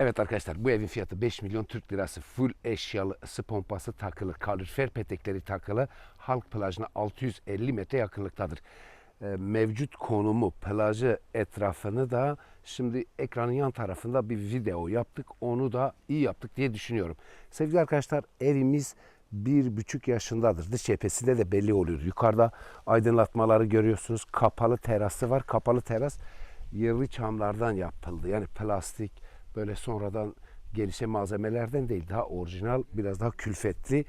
Evet arkadaşlar bu evin fiyatı 5 milyon Türk lirası. Full eşyalı ısı pompası takılı, kalorifer petekleri takılı. Halk plajına 650 metre yakınlıktadır. Ee, mevcut konumu, plajı etrafını da şimdi ekranın yan tarafında bir video yaptık. Onu da iyi yaptık diye düşünüyorum. Sevgili arkadaşlar evimiz bir buçuk yaşındadır. Dış cephesinde de belli oluyor. Yukarıda aydınlatmaları görüyorsunuz. Kapalı terası var. Kapalı teras yerli çamlardan yapıldı. Yani plastik böyle sonradan gelişen malzemelerden değil. Daha orijinal, biraz daha külfetli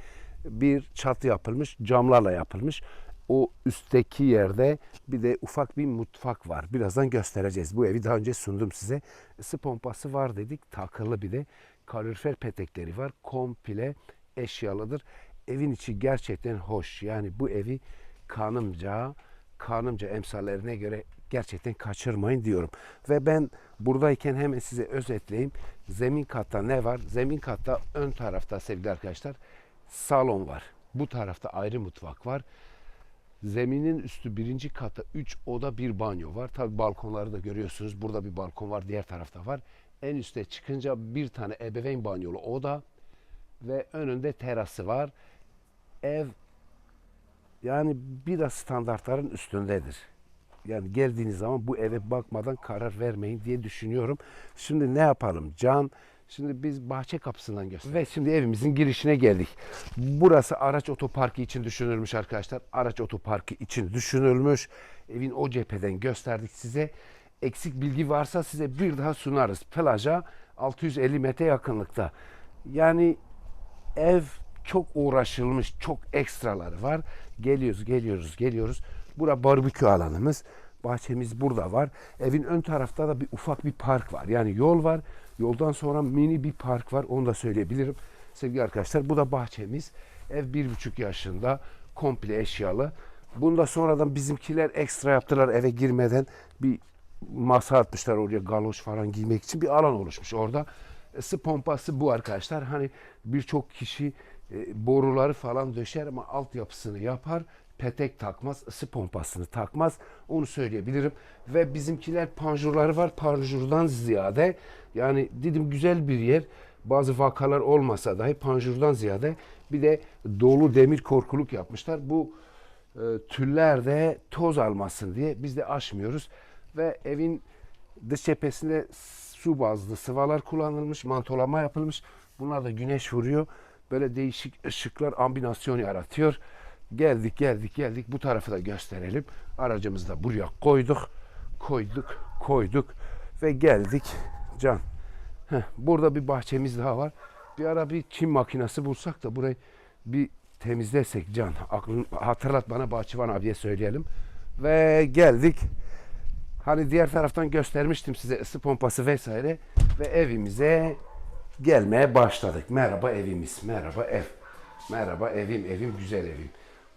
bir çatı yapılmış. Camlarla yapılmış. O üstteki yerde bir de ufak bir mutfak var. Birazdan göstereceğiz. Bu evi daha önce sundum size. Isı pompası var dedik. Takılı bir de kalorifer petekleri var. Komple eşyalıdır. Evin içi gerçekten hoş. Yani bu evi kanımca kanımca emsallerine göre gerçekten kaçırmayın diyorum. Ve ben buradayken hemen size özetleyeyim. Zemin katta ne var? Zemin katta ön tarafta sevgili arkadaşlar salon var. Bu tarafta ayrı mutfak var. Zeminin üstü birinci kata 3 oda bir banyo var. Tabi balkonları da görüyorsunuz. Burada bir balkon var. Diğer tarafta var. En üste çıkınca bir tane ebeveyn banyolu oda ve önünde terası var. Ev yani biraz standartların üstündedir. Yani geldiğiniz zaman bu eve bakmadan karar vermeyin diye düşünüyorum. Şimdi ne yapalım? Can Şimdi biz bahçe kapısından göster. Ve şimdi evimizin girişine geldik. Burası araç otoparkı için düşünülmüş arkadaşlar. Araç otoparkı için düşünülmüş. Evin o cepheden gösterdik size. Eksik bilgi varsa size bir daha sunarız. Plaja 650 metre yakınlıkta. Yani ev çok uğraşılmış, çok ekstraları var. Geliyoruz, geliyoruz, geliyoruz. Bura barbekü alanımız. Bahçemiz burada var. Evin ön tarafta da bir ufak bir park var. Yani yol var. Yoldan sonra mini bir park var. Onu da söyleyebilirim. Sevgili arkadaşlar bu da bahçemiz. Ev bir buçuk yaşında. Komple eşyalı. Bunda sonradan bizimkiler ekstra yaptılar eve girmeden. Bir masa atmışlar oraya galoş falan giymek için bir alan oluşmuş orada. Isı pompası bu arkadaşlar. Hani birçok kişi e, boruları falan döşer ama altyapısını yapar. Petek takmaz, ısı pompasını takmaz. Onu söyleyebilirim. Ve bizimkiler panjurları var. Panjurdan ziyade yani dedim güzel bir yer. Bazı vakalar olmasa dahi panjurdan ziyade bir de dolu demir korkuluk yapmışlar. Bu e, tüller de toz almasın diye biz de aşmıyoruz. Ve evin dış cephesinde su bazlı sıvalar kullanılmış, mantolama yapılmış. Bunlar da güneş vuruyor. Böyle değişik ışıklar ambinasyon yaratıyor. Geldik, geldik, geldik. Bu tarafı da gösterelim. Aracımızı da buraya koyduk. Koyduk, koyduk ve geldik. Can. Heh, burada bir bahçemiz daha var. Bir ara bir çim makinesi bulsak da burayı bir temizlesek Can. Aklın, hatırlat bana Bahçıvan abiye söyleyelim. Ve geldik. Hani diğer taraftan göstermiştim size ısı pompası vesaire ve evimize gelmeye başladık. Merhaba evimiz, merhaba ev. Merhaba evim, evim güzel evim.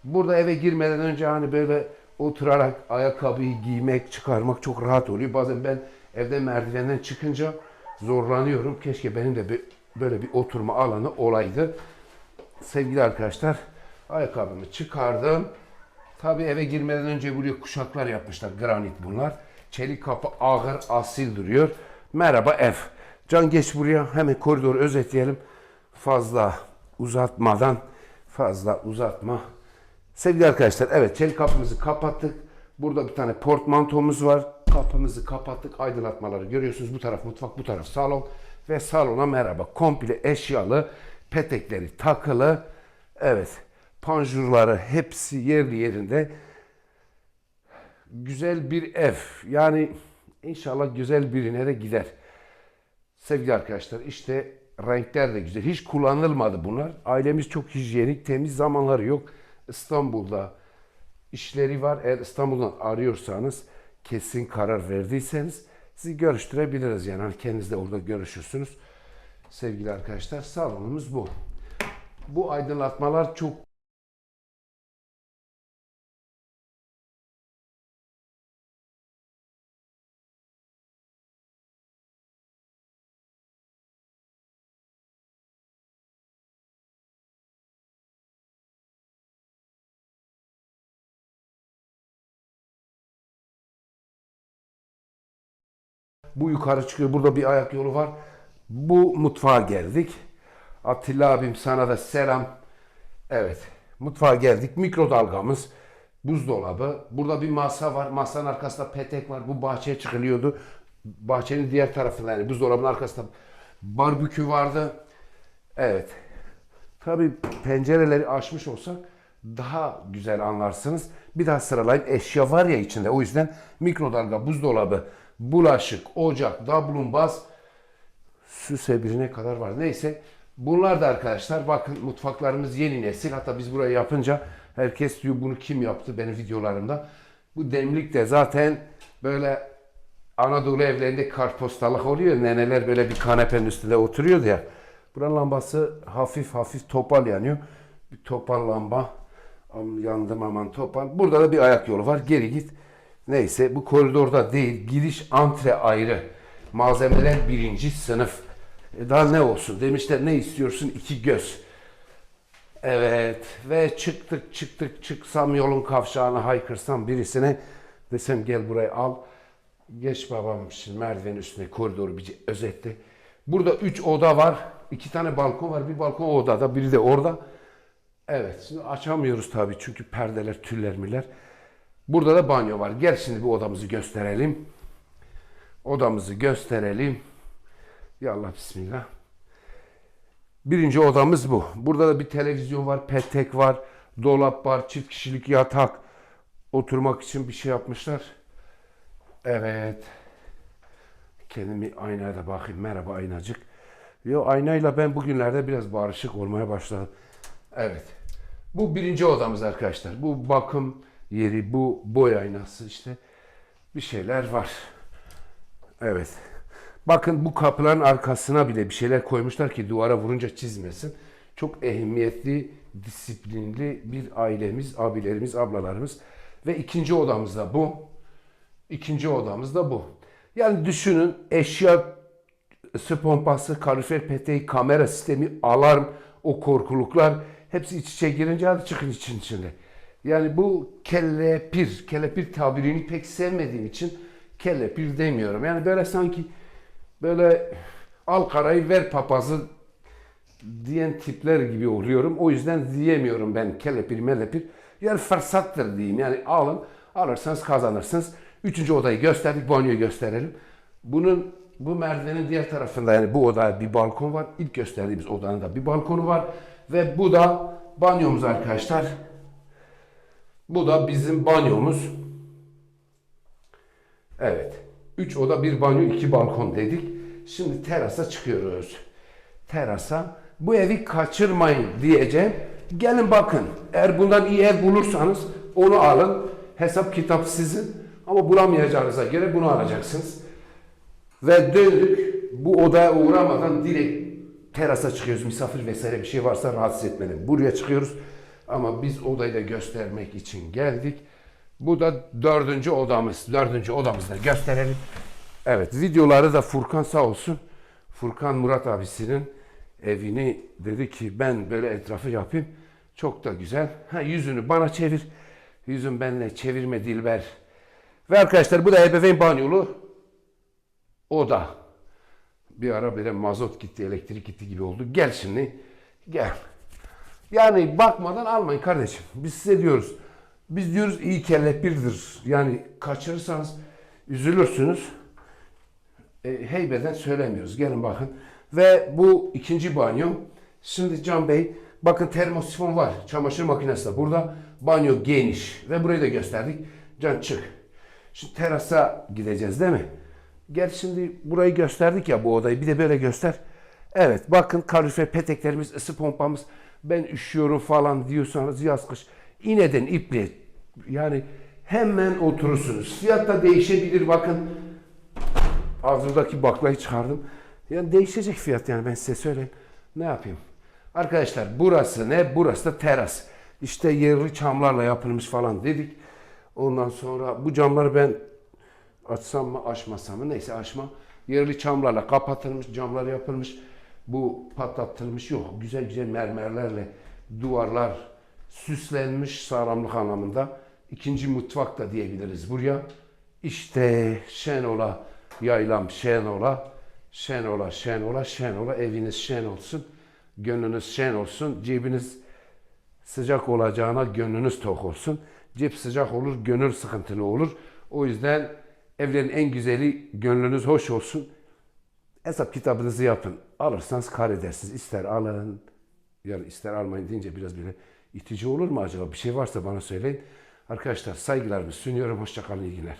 Burada eve girmeden önce hani böyle oturarak ayakkabıyı giymek, çıkarmak çok rahat oluyor. Bazen ben evde merdivenden çıkınca zorlanıyorum. Keşke benim de bir- böyle bir oturma alanı olaydı. Sevgili arkadaşlar, ayakkabımı çıkardım. Tabii eve girmeden önce buraya kuşaklar yapmışlar. Granit bunlar. Çelik kapı ağır, asil duruyor. Merhaba ev. Can geç buraya. Hemen koridoru özetleyelim. Fazla uzatmadan, fazla uzatma. Sevgili arkadaşlar, evet çelik kapımızı kapattık. Burada bir tane portmantomuz var. Kapımızı kapattık. Aydınlatmaları görüyorsunuz. Bu taraf mutfak, bu taraf salon. Ve salona merhaba. Komple eşyalı, petekleri takılı. Evet, panjurları hepsi yerli yerinde güzel bir ev. Yani inşallah güzel birine de gider. Sevgili arkadaşlar işte renkler de güzel. Hiç kullanılmadı bunlar. Ailemiz çok hijyenik, temiz zamanları yok. İstanbul'da işleri var. Eğer İstanbul'dan arıyorsanız kesin karar verdiyseniz sizi görüştürebiliriz. Yani hani kendiniz de orada görüşürsünüz. Sevgili arkadaşlar salonumuz bu. Bu aydınlatmalar çok Bu yukarı çıkıyor. Burada bir ayak yolu var. Bu mutfağa geldik. Atilla abim sana da selam. Evet. Mutfağa geldik. Mikrodalgamız, buzdolabı. Burada bir masa var. Masanın arkasında petek var. Bu bahçeye çıkılıyordu. Bahçenin diğer tarafında yani buzdolabının arkasında barbekü vardı. Evet. Tabii pencereleri açmış olsak daha güzel anlarsınız. Bir daha sıralayayım. Eşya var ya içinde. O yüzden mikrodalga, buzdolabı, bulaşık, ocak, dablumbaz, süse birine kadar var. Neyse bunlar da arkadaşlar bakın mutfaklarımız yeni nesil. Hatta biz burayı yapınca herkes diyor bunu kim yaptı benim videolarımda. Bu demlik de zaten böyle Anadolu evlerinde kartpostalık oluyor. Neneler böyle bir kanepenin üstünde oturuyordu ya. Buranın lambası hafif hafif topal yanıyor. Bir topal lamba. Am- Yandım aman topal. Burada da bir ayak yolu var. Geri git. Neyse bu koridorda değil. Giriş antre ayrı. Malzemeler birinci sınıf. E daha ne olsun demişler ne istiyorsun iki göz. Evet ve çıktık çıktık çıksam yolun kavşağına haykırsam birisine desem gel burayı al. Geç babam şimdi merdivenin üstüne koridoru bir özetle. Burada üç oda var. iki tane balkon var. Bir balkon odada biri de orada. Evet şimdi açamıyoruz tabii çünkü perdeler tüller miler. Burada da banyo var. Gel şimdi bu odamızı gösterelim. Odamızı gösterelim. Ya Allah bismillah. Birinci odamız bu. Burada da bir televizyon var, petek var, dolap var, çift kişilik yatak. Oturmak için bir şey yapmışlar. Evet. Kendimi aynaya bakayım. Merhaba aynacık. Yo aynayla ben bugünlerde biraz barışık olmaya başladım. Evet. Bu birinci odamız arkadaşlar. Bu bakım yeri, bu boy aynası işte bir şeyler var. Evet. Bakın bu kapıların arkasına bile bir şeyler koymuşlar ki duvara vurunca çizmesin. Çok ehemmiyetli, disiplinli bir ailemiz, abilerimiz, ablalarımız. Ve ikinci odamız da bu. İkinci odamız da bu. Yani düşünün eşya su pompası, kalorifer peteği, kamera sistemi, alarm, o korkuluklar hepsi iç içe girince hadi çıkın için içinde. Yani bu kelepir, kelepir tabirini pek sevmediğim için kelepir demiyorum. Yani böyle sanki böyle al karayı ver papazı diyen tipler gibi oluyorum. O yüzden diyemiyorum ben kelepir melepir. Yani fırsattır diyeyim. Yani alın, alırsanız kazanırsınız. Üçüncü odayı gösterdik, banyoyu gösterelim. Bunun bu merdivenin diğer tarafında yani bu odaya bir balkon var. İlk gösterdiğimiz odanın da bir balkonu var. Ve bu da banyomuz arkadaşlar. Bu da bizim banyomuz. Evet. Üç oda, bir banyo, iki balkon dedik. Şimdi terasa çıkıyoruz. Terasa. Bu evi kaçırmayın diyeceğim. Gelin bakın. Eğer bundan iyi ev bulursanız onu alın. Hesap kitap sizin. Ama bulamayacağınıza göre bunu alacaksınız. Ve döndük. Bu odaya uğramadan direkt terasa çıkıyoruz. Misafir vesaire bir şey varsa rahatsız etmeden. Buraya çıkıyoruz. Ama biz odayı da göstermek için geldik. Bu da dördüncü odamız. Dördüncü odamızı da gösterelim. Evet videoları da Furkan sağ olsun. Furkan Murat abisinin evini dedi ki ben böyle etrafı yapayım. Çok da güzel. Ha yüzünü bana çevir. Yüzün benimle çevirme Dilber. Ve arkadaşlar bu da ebeveyn banyolu oda. Bir ara böyle mazot gitti, elektrik gitti gibi oldu. Gel şimdi. Gel. Yani bakmadan almayın kardeşim. Biz size diyoruz. Biz diyoruz iyi kelepirdir. Yani kaçırırsanız üzülürsünüz. E, heybeden söylemiyoruz. Gelin bakın. Ve bu ikinci banyo. Şimdi Can Bey bakın termosifon var. Çamaşır makinesi de burada. Banyo geniş. Ve burayı da gösterdik. Can çık. Şimdi terasa gideceğiz değil mi? Gel şimdi burayı gösterdik ya bu odayı. Bir de böyle göster. Evet bakın kalorifer peteklerimiz, ısı pompamız. Ben üşüyorum falan diyorsanız yaz kış. İğneden iple yani hemen oturursunuz. Fiyat da değişebilir bakın. Ağzımdaki baklayı çıkardım. Yani değişecek fiyat yani ben size söyleyeyim. Ne yapayım? Arkadaşlar burası ne? Burası da teras. İşte yerli çamlarla yapılmış falan dedik. Ondan sonra bu camları ben açsam mı açmasam mı neyse açma. Yerli çamlarla kapatılmış camlar yapılmış. Bu patlatılmış yok. Güzel güzel mermerlerle duvarlar süslenmiş sağlamlık anlamında. İkinci mutfak da diyebiliriz buraya. İşte Şenola yaylam Şenola. Şen ola, şen ola, şen ola. Eviniz şen olsun. Gönlünüz şen olsun. Cebiniz sıcak olacağına gönlünüz tok olsun. Cep sıcak olur, gönül sıkıntılı olur. O yüzden evlerin en güzeli gönlünüz hoş olsun. Hesap kitabınızı yapın. Alırsanız kar edersiniz. İster alın, ya ister almayın deyince biraz böyle itici olur mu acaba? Bir şey varsa bana söyleyin. Arkadaşlar saygılarımı sunuyorum. Hoşçakalın, iyi günler.